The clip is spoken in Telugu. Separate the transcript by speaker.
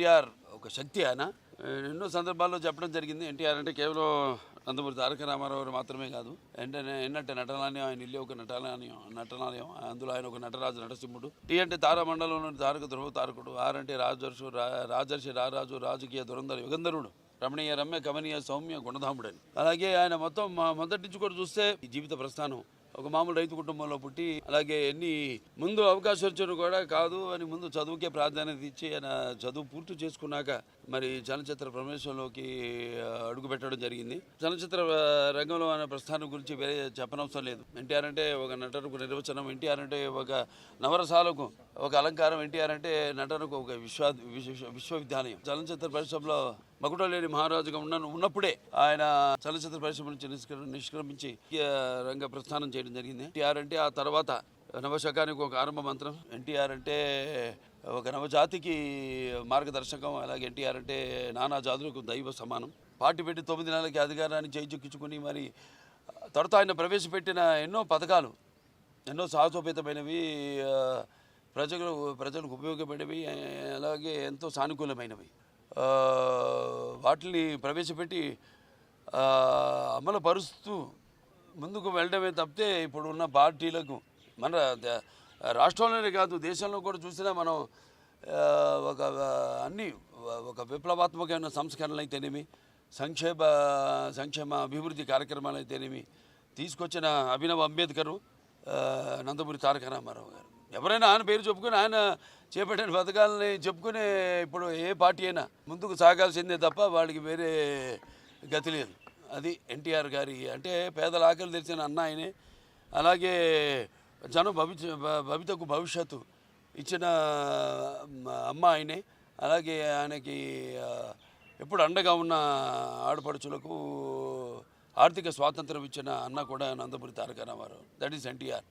Speaker 1: ఎన్టీఆర్ ఒక శక్తి ఆయన. ఎన్నో సందర్భాల్లో చెప్పడం జరిగింది ఎన్టీఆర్ అంటే కేవలం నందమూరి తారక రామారావు మాత్రమే కాదు వెంటనే ఏంటంటే నటనాలయం ఆయన ఇల్లు ఒక నటనాలయం నటనాలయం అందులో ఆయన ఒక నటరాజు నటసింహుడు. టీ అంటే తారామండలంలోని తారక ధ్రువ తారకుడు ఆర్ అంటే రాజర్షు రా- రాజర్షి రారాజు రాజకీయ దురంధర యుగంధరుడు రమణీయ రమ్య కమనీయ సౌమ్య గుణధాముడని. అలాగే ఆయన మొత్తం మొదటి నుంచి కూడా చూస్తే ఈ జీవిత ప్రస్థానం ఒక మామూలు రైతు కుటుంబంలో పుట్టి అలాగే ఎన్ని ముందు అవకాశం వచ్చినా కూడా కాదు అని ముందు చదువుకే ప్రాధాన్యత ఇచ్చి ఆయన చదువు పూర్తి చేసుకున్నాక మరి చలనచిత్ర ప్రవేశంలోకి అడుగుపెట్టడం అడుగు పెట్టడం జరిగింది. చలనచిత్ర రంగంలో ఆయన ప్రస్థానం గురించి వేరే చెప్పనవసరం లేదు. ఎన్టీఆర్ అంటే ఒక నటనకు నిర్వచనం ఎన్టీఆర్ అంటే ఒక నవరసాలకు ఒక అలంకారం ఎన్టీఆర్ అంటే నటనకు ఒక విశ్వ విశ్వవిద్యాలయం. చలనచిత్ర పరిశ్రమలో మకుటలేని మహారాజుగా ఉన్న ఉన్నప్పుడే ఆయన చలనచిత్ర పరిశ్రమ నుంచి నిష్క్రమించి రంగ ప్రస్థానం చేయడం జరిగింది. ఎన్టీఆర్ అంటే ఆ తర్వాత నవశకానికి ఒక ఆరంభ మంత్రం. ఎన్టీఆర్ అంటే ఒక నవజాతికి మార్గదర్శకం. అలాగే ఎన్టీఆర్ అంటే నానా జాతులకు దైవ సమానం. పార్టీ పెట్టి తొమ్మిది నెలలకి అధికారాన్ని చేయించుకుని మరి తర్వాత ఆయన ప్రవేశపెట్టిన ఎన్నో పథకాలు ఎన్నో సాహసోపేతమైనవి ప్రజలు ప్రజలకు ఉపయోగపడేవి అలాగే ఎంతో సానుకూలమైనవి. వాటిని ప్రవేశపెట్టి అమలుపరుస్తూ అమలు పరుస్తూ ముందుకు వెళ్ళడమే తప్పితే ఇప్పుడు ఉన్న పార్టీలకు మన రాష్ట్రంలోనే కాదు దేశంలో కూడా చూసినా మనం ఒక అన్ని ఒక విప్లవాత్మకమైన సంస్కరణలు అయితేనేమి సంక్షేమ సంక్షేమ అభివృద్ధి కార్యక్రమాలు అయితేనేమి తీసుకొచ్చిన అభినవ్ అంబేద్కర్ నందమూరి తారక రామారావు గారు. ఎవరైనా ఆయన పేరు చెప్పుకొని ఆయన చేపట్టిన పథకాలని చెప్పుకునే ఇప్పుడు ఏ పార్టీ అయినా ముందుకు సాగాల్సిందే తప్ప వాళ్ళకి వేరే గతి లేదు. అది ఎన్టీఆర్ గారి అంటే పేదల ఆకలి తెలిసిన అన్న ఆయనే. అలాగే జనం భవిష్య భవితకు భవిష్యత్తు ఇచ్చిన అమ్మ ఆయనే. అలాగే ఆయనకి ఎప్పుడు అండగా ఉన్న ఆడపడుచులకు ఆర్థిక స్వాతంత్రం ఇచ్చిన అన్న కూడా Nandamuri Taraka Rama Rao. That is NTR